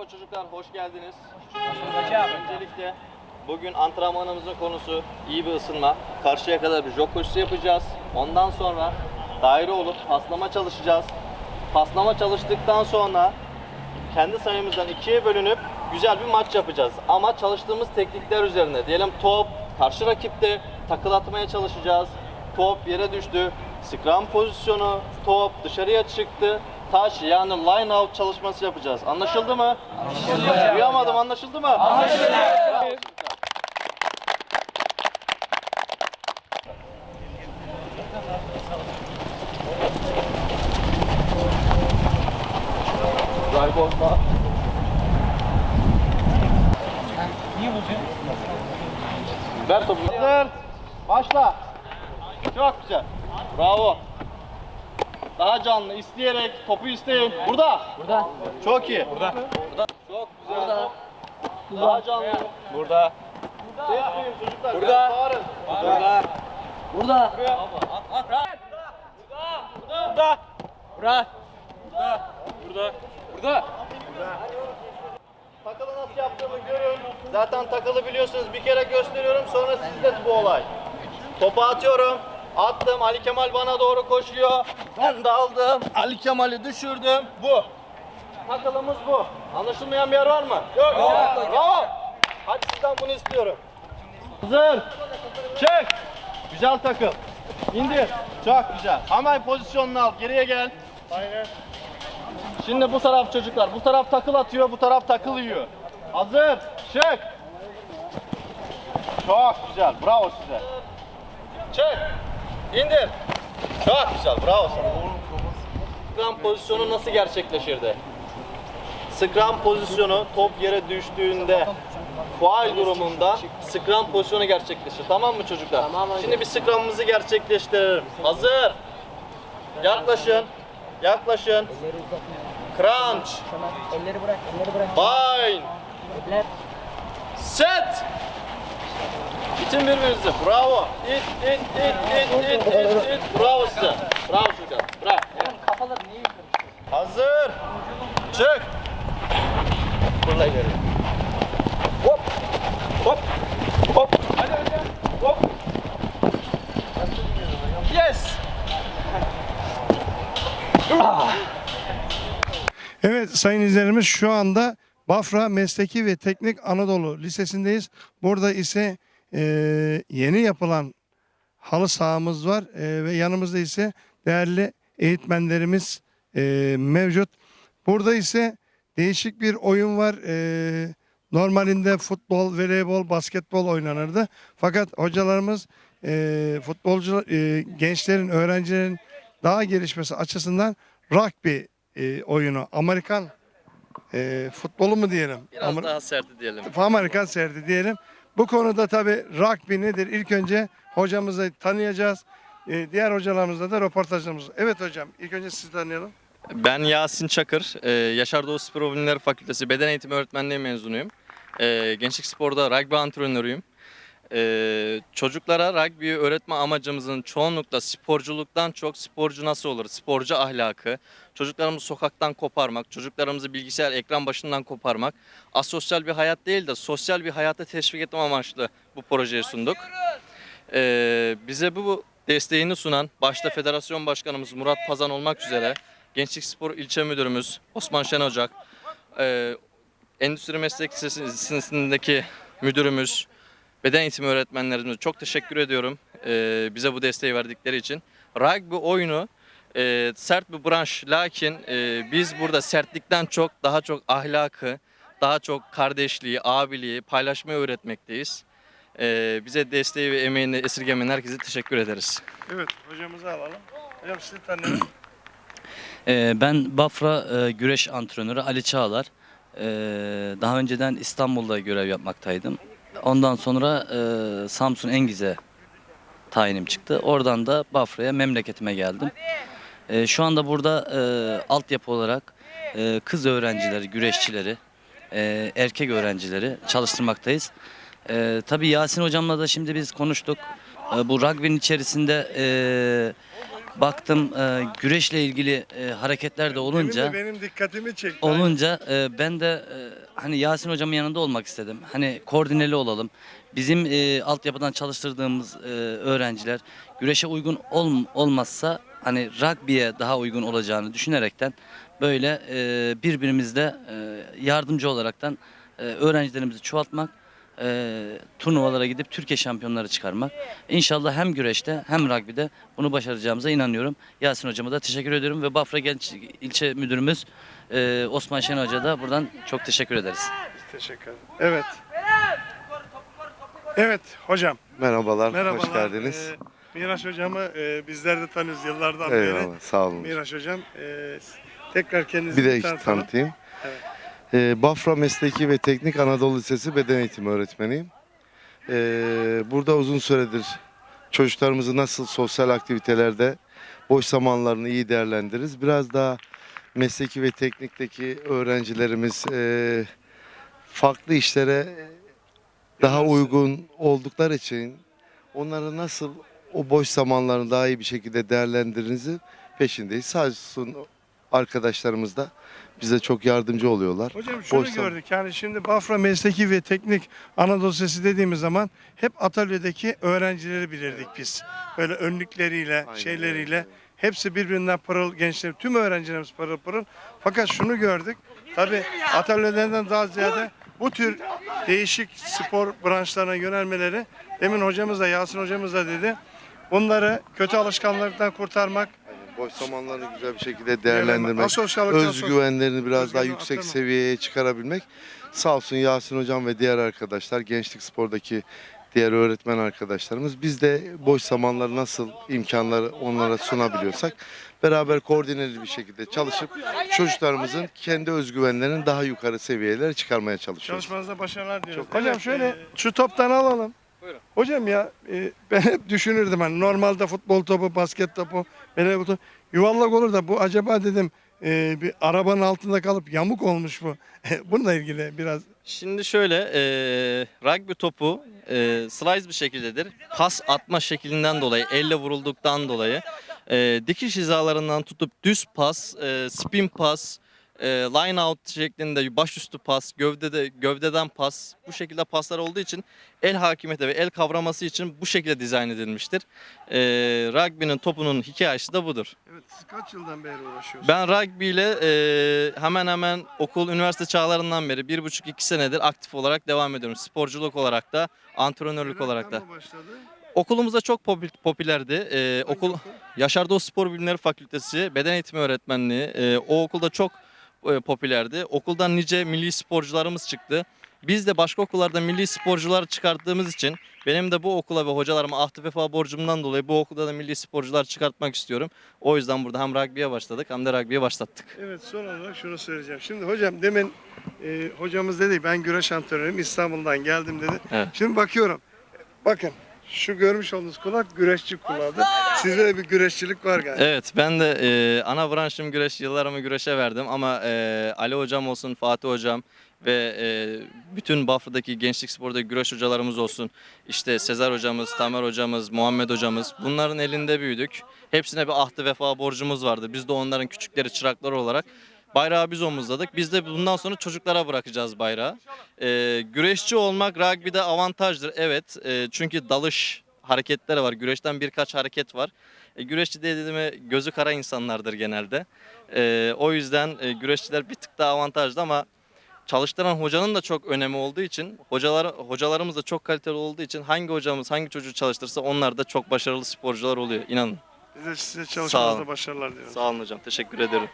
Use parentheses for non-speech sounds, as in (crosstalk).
Merhaba çocuklar, hoş geldiniz. Öncelikle bugün antrenmanımızın konusu iyi bir ısınma. Karşıya kadar bir jog koşusu yapacağız. Ondan sonra daire olup paslama çalışacağız. Paslama çalıştıktan sonra kendi sayımızdan ikiye bölünüp güzel bir maç yapacağız. Ama çalıştığımız teknikler üzerine. Diyelim top karşı rakipte takıl atmaya çalışacağız. Top yere düştü. Scrum pozisyonu, top dışarıya çıktı. Taş yani line out çalışması yapacağız. Anlaşıldı mı? Anlaşıldı. Duyamadım anlaşıldı mı? Anlaşıldı. Drive bozma. Ver topu. Başla. Çok güzel. Bravo. Daha canlı, isteyerek, topu isteyin. Burada. Burada. Çok iyi. Burada. Burada. Çok güzel. Burada. Daha canlı. Burada. Ses duyun çocuklar. Burada. Bağırın. Burada. Burada. Burada. Burada. Burada. Burada. Takılı nasıl yaptığımı görün. Zaten takılı biliyorsunuz. Bir kere gösteriyorum. Sonra sizde bu olay. Topu atıyorum. Attım. Ali Kemal bana doğru koşuyor. Ben de aldım. Ali Kemal'i düşürdüm. Bu. Takılımız bu. Anlaşılmayan bir yer var mı? Yok. Bravo. Hadi sizden bunu istiyorum. Hazır. Çek. Güzel takım. İndir. Çok güzel. Hemen pozisyonunu al. Geriye gel. Şimdi bu taraf çocuklar. Bu taraf takıl atıyor, bu taraf takıl yiyor. Hazır. Çık. Çok güzel. Bravo size. Çık. İndir. Çok güzel. Bravo sana. Scrum pozisyonu nasıl gerçekleşirdi? Scrum pozisyonu top yere düştüğünde faal durumunda Scrum pozisyonu gerçekleşir. Tamam mı çocuklar? Tamam. Şimdi bir Scrum'ımızı gerçekleştirelim. Hazır. Yaklaşın. Yaklaşın. Crunch. Elleri bırak, elleri bırak. Bind. Set. Bitin birbirinizi. Bravo. İt, it, it, it, it, it, it. Bravo size. Bravo çocuklar. Bırak. Kafaları niye? Hazır. Çık. Fırla ileri. Hop. Hop. Hop. Hadi hocam. Hop. Yes. Evet sayın izleyenlerimiz şu anda Bafra Mesleki ve Teknik Anadolu Lisesi'ndeyiz. Burada ise e, yeni yapılan halı sahamız var E, ve yanımızda ise değerli eğitmenlerimiz e, mevcut. Burada ise değişik bir oyun var. E, normalinde futbol, voleybol, basketbol oynanırdı. Fakat hocalarımız e, futbolcu e, gençlerin, öğrencilerin daha gelişmesi açısından rugby e, oyunu, Amerikan e, futbolu mu diyelim? Biraz Amer- daha serti diyelim. Amerikan serdi diyelim. Bu konuda tabii rugby nedir? İlk önce hocamızı tanıyacağız. E, diğer hocalarımızla da röportajımız. Evet hocam, ilk önce sizi tanıyalım. Ben Yasin Çakır, ee, Yaşar Doğu Spor Bilimleri Fakültesi Beden Eğitimi Öğretmenliği mezunuyum. Ee, Gençlik Spor'da rugby antrenörüyüm. Ee, çocuklara rugby'yi öğretme amacımızın çoğunlukla sporculuktan çok sporcu nasıl olur, sporcu ahlakı, çocuklarımızı sokaktan koparmak, çocuklarımızı bilgisayar ekran başından koparmak, asosyal bir hayat değil de sosyal bir hayata teşvik etme amaçlı bu projeyi sunduk. Ee, bize bu desteğini sunan başta Federasyon Başkanımız Murat Pazan olmak üzere Gençlik Spor İlçe Müdürümüz Osman Şen Ocak, e, Endüstri Meslek Lisesi'ndeki müdürümüz, beden eğitimi öğretmenlerimize çok teşekkür ediyorum e, bize bu desteği verdikleri için. Rugby oyunu e, sert bir branş lakin e, biz burada sertlikten çok daha çok ahlakı, daha çok kardeşliği, abiliği, paylaşmayı öğretmekteyiz. E, bize desteği ve emeğini esirgemeyen herkese teşekkür ederiz. Evet, hocamızı alalım. Hocam sizi tanıyalım. (clears throat) Ee, Ben Bafra e, güreş antrenörü Ali Çağlar. Ee, Daha önceden İstanbul'da görev yapmaktaydım. Ondan sonra e, Samsun Engiz'e tayinim çıktı. Oradan da Bafra'ya memleketime geldim. Ee, Şu anda burada e, altyapı olarak e, kız öğrencileri, güreşçileri, e, erkek öğrencileri çalıştırmaktayız. Ee, Tabii Yasin hocamla da şimdi biz konuştuk. Ee, Bu rugby'nin içerisinde e, baktım e, güreşle ilgili e, hareketler de olunca Benim, de benim dikkatimi çekti. olunca e, ben de e, hani Yasin hocamın yanında olmak istedim. Hani koordineli olalım. Bizim e, altyapıdan çalıştırdığımız e, öğrenciler güreşe uygun ol, olmazsa hani rugby'ye daha uygun olacağını düşünerekten böyle e, birbirimizle e, yardımcı olaraktan e, öğrencilerimizi çoğaltmak, e, turnuvalara gidip Türkiye şampiyonları çıkarmak. İnşallah hem güreşte hem rugby'de bunu başaracağımıza inanıyorum. Yasin hocama da teşekkür ediyorum ve Bafra Genç İlçe Müdürümüz e, Osman Şen Hoca da buradan çok teşekkür ederiz. Teşekkür ederim. Evet. Evet hocam. Merhabalar, Merhabalar. hoş geldiniz. Ee, Miraç hocamı e, bizler de tanıyoruz yıllardan beri. Eyvallah, sağ olun. Miraç hocam e, tekrar kendinizi Bir de tanıtayım. Evet. Ee, Bafra Mesleki ve Teknik Anadolu Lisesi Beden Eğitimi öğretmeniyim. Ee, burada uzun süredir çocuklarımızı nasıl sosyal aktivitelerde boş zamanlarını iyi değerlendiririz. Biraz daha mesleki ve teknikteki öğrencilerimiz e, farklı işlere daha uygun oldukları için onları nasıl o boş zamanlarını daha iyi bir şekilde değerlendirinizi peşindeyiz. Sağ olsun arkadaşlarımız da bize çok yardımcı oluyorlar. Hocam şunu Boş gördük yani şimdi Bafra Mesleki ve Teknik Anadolu Sesi dediğimiz zaman hep atölyedeki öğrencileri bilirdik biz. Böyle önlükleriyle, Aynen şeyleriyle hepsi birbirinden pırıl gençler, tüm öğrencilerimiz pırıl pırıl. Fakat şunu gördük, tabi atölyelerden daha ziyade bu tür değişik spor branşlarına yönelmeleri, demin hocamız da Yasin hocamız da dedi, bunları kötü alışkanlıktan kurtarmak, boş zamanlarını güzel bir şekilde değerlendirmek, özgüvenlerini biraz daha yüksek seviyeye çıkarabilmek. Sağ olsun Yasin Hocam ve diğer arkadaşlar, Gençlik Spor'daki diğer öğretmen arkadaşlarımız. Biz de boş zamanları nasıl imkanları onlara sunabiliyorsak beraber koordineli bir şekilde çalışıp çocuklarımızın kendi özgüvenlerini daha yukarı seviyelere çıkarmaya çalışıyoruz. Çalışmanızda başarılar diliyoruz. Çok Hocam şöyle şu toptan alalım. Buyurun. Hocam ya e, (laughs) ben hep düşünürdüm hani normalde futbol topu, basket topu, voleybol topu yuvarlak olur da bu acaba dedim e, bir arabanın altında kalıp yamuk olmuş bu. (laughs) Bununla ilgili biraz Şimdi şöyle, e, rugby topu e, slice bir şekildedir. Pas atma şeklinden dolayı, elle vurulduktan dolayı e, dikiş hizalarından tutup düz pas, e, spin pas, e, line out şeklinde başüstü pas, gövdede gövdeden pas bu şekilde paslar olduğu için el hakimiyeti ve el kavraması için bu şekilde dizayn edilmiştir. E, rugby'nin topunun hikayesi de budur. Evet siz kaç yıldan beri uğraşıyorsunuz? Ben rugby ile e, hemen hemen okul, üniversite çağlarından beri bir buçuk iki senedir aktif olarak devam ediyorum. Sporculuk olarak da, antrenörlük olarak da. Başladı? Okulumuzda çok popü- popülerdi. E, Hangi okul Yaşar Doğu Spor Bilimleri Fakültesi Beden Eğitimi Öğretmenliği. e, o okulda çok e, popülerdi. Okuldan nice milli sporcularımız çıktı. Biz de başka okullarda milli sporcular çıkarttığımız için benim de bu okula ve hocalarıma ahdi vefa borcumdan dolayı bu okulda da milli sporcular çıkartmak istiyorum. O yüzden burada hem rugby'ye başladık hem de rugby'ye başlattık. Evet son olarak şunu söyleyeceğim. Şimdi hocam demin e, hocamız dedi ben güreş antrenörüyüm İstanbul'dan geldim dedi. Evet. Şimdi bakıyorum. Bakın şu görmüş olduğunuz kulak güreşçi kulağı. Sizde de bir güreşçilik var galiba. Evet ben de e, ana branşım güreş, yıllarımı güreşe verdim ama e, Ali hocam olsun, Fatih hocam ve e, bütün Bafra'daki gençlik spordaki güreş hocalarımız olsun. İşte Sezer hocamız, Tamer hocamız, Muhammed hocamız bunların elinde büyüdük. Hepsine bir ahdı vefa borcumuz vardı. Biz de onların küçükleri çırakları olarak bayrağı biz omuzladık. Biz de bundan sonra çocuklara bırakacağız bayrağı. E, güreşçi olmak rugby'de avantajdır evet. E, çünkü dalış hareketleri var. Güreşten birkaç hareket var. E, güreşçi dediğime gözü kara insanlardır genelde. E, o yüzden e, güreşçiler bir tık daha avantajlı ama çalıştıran hocanın da çok önemi olduğu için, hocalar hocalarımız da çok kaliteli olduğu için hangi hocamız hangi çocuğu çalıştırsa onlar da çok başarılı sporcular oluyor. İnanın. Biz de size Sağ çalışmanızda başarılar diliyoruz. Sağ olun hocam. Teşekkür ederim.